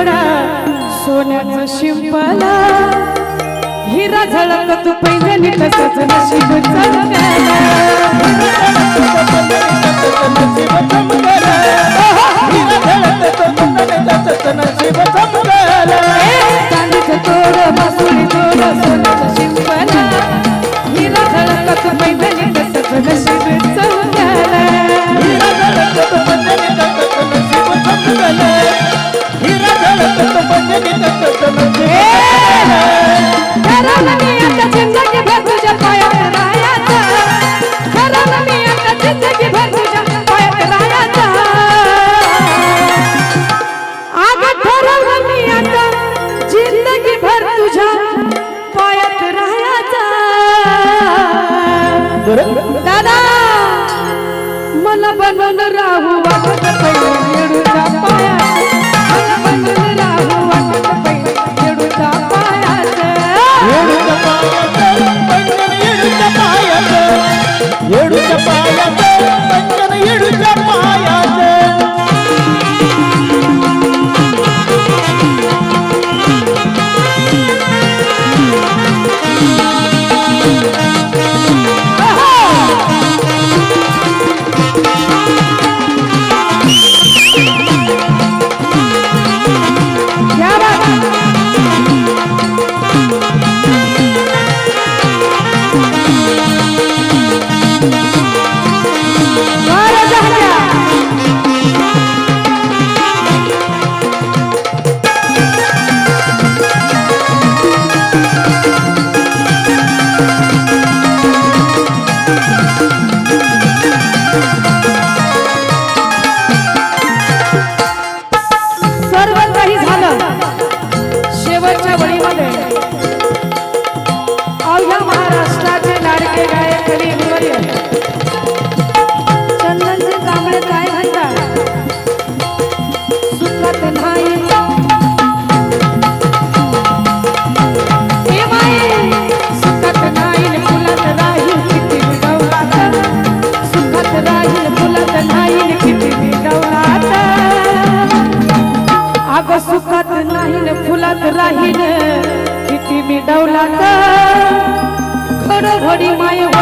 जोडा सोन्याचं शिंपला. हिरा झाला का तू पैजणी तसंच नशीब चमकाला Allah Hari Maya.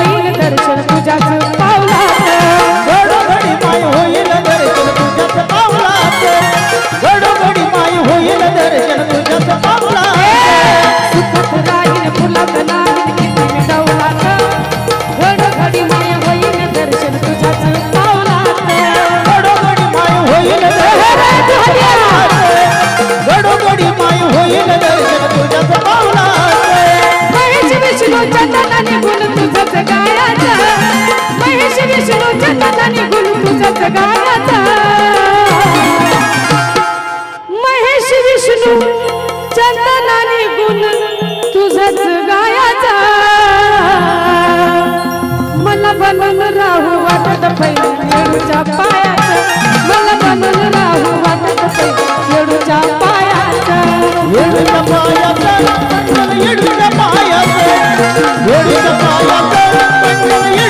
येडूच्या